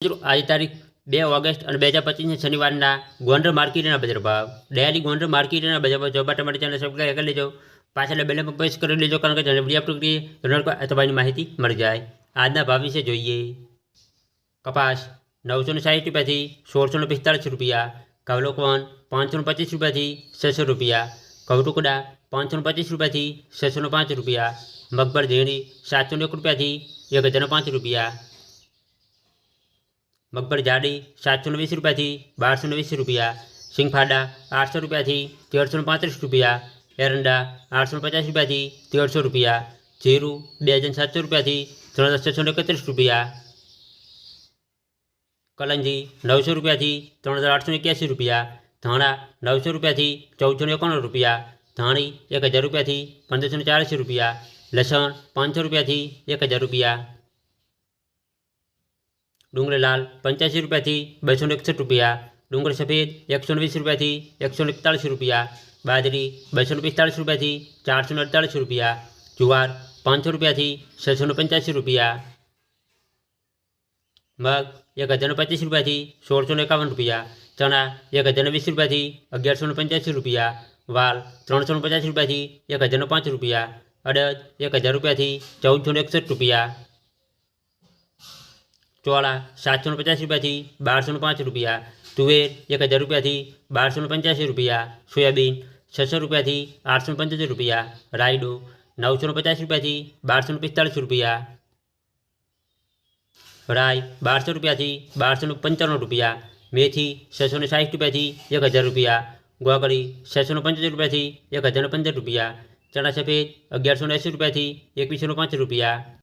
મિત્રો આજે તારીખ બે ઓગસ્ટ અને બે હજાર પચીસના શનિવારના ગોંડલ માર્કેટના બજાર ભાવ ડેલી ગોંડલ માર્કેટના બજાર ભાવ જોવા માટે ચેનલ સબસ્ક્રાઈબ કરી લેજો પાછળ બેલ પર પ્રેસ કરી લેજો કારણ કે જેને વિડીયો અપલોડ કરીએ તો તમારી માહિતી મળી જાય આજના ભાવ વિશે જોઈએ કપાસ નવસો ને સાઠ રૂપિયાથી સોળસો ને પિસ્તાળીસ રૂપિયા કવલોકવન પાંચસો ને પચીસ રૂપિયાથી છસો રૂપિયા કવટુકડા પાંચસો ને પચીસ રૂપિયાથી છસો ને પાંચ રૂપિયા મગબર ઝીણી સાતસો ને એક રૂપિયાથી એક હજાર ને પાંચ રૂપિયા મગબર જાડી સાતસો ને વીસ રૂપિયાથી બારસો ને વીસ રૂપિયા સિંગફાડા આઠસો રૂપિયાથી તેરસો ને પાંત્રીસ રૂપિયા એરંડા આઠસો ને પચાસ રૂપિયાથી તેરસો રૂપિયા જીરું બે હજાર સાતસો રૂપિયાથી ત્રણ હજાર છસો ને એકત્રીસ રૂપિયા કલંજી નવસો રૂપિયાથી ત્રણ હજાર આઠસો ને એક્યાસી રૂપિયા ધાણા નવસો રૂપિયાથી ચૌદસો ને એકાણું રૂપિયા ધાણી એક હજાર રૂપિયાથી પંદરસો ને ચાળીસ રૂપિયા લસણ પાંચસો રૂપિયાથી એક હજાર રૂપિયા ડુંગળી લાલ પંચ્યાસી રૂપિયાથી બસો ને એકસઠ રૂપિયા ડુંગળી સફેદ એકસો ને વીસ રૂપિયાથી એકસો ને એકતાળીસ રૂપિયા બાજરી બસો ને પિસ્તાળીસ રૂપિયાથી ચારસો ને અડતાળીસ રૂપિયા જુવાર પાંચસો રૂપિયાથી છસો ને પંચ્યાસી રૂપિયા મગ એક હજાર ને પચીસ રૂપિયાથી સોળસો ને એકાવન રૂપિયા ચણા એક હજાર ને વીસ રૂપિયાથી અગિયારસો ને પંચ્યાસી રૂપિયા વાલ ત્રણસો ને પચાસ રૂપિયાથી એક હજાર ને પાંચ રૂપિયા અડદ એક હજાર રૂપિયાથી ચૌદસો ને એકસઠ રૂપિયા ચોળા સાતસો ને પચાસ રૂપિયાથી બારસો ને પાંચ રૂપિયા તુવેર એક હજાર રૂપિયાથી બારસો ને પંચ્યાસી રૂપિયા સોયાબીન છસો રૂપિયાથી આઠસો ને પંચોતેર રૂપિયા રાયડો નવસો ને પચાસ રૂપિયાથી બારસો ને પિસ્તાળીસ રૂપિયા રાઈ બારસો રૂપિયાથી બારસો ને પંચાણું રૂપિયા મેથી છસો ને સાઠ રૂપિયાથી એક હજાર રૂપિયા ગોગળી છસો ને પંચોતેર રૂપિયાથી એક હજાર ને પંદર રૂપિયા ચણા સફેદ અગિયારસો ને એંસી રૂપિયાથી એકવીસો ને પાંચ રૂપિયા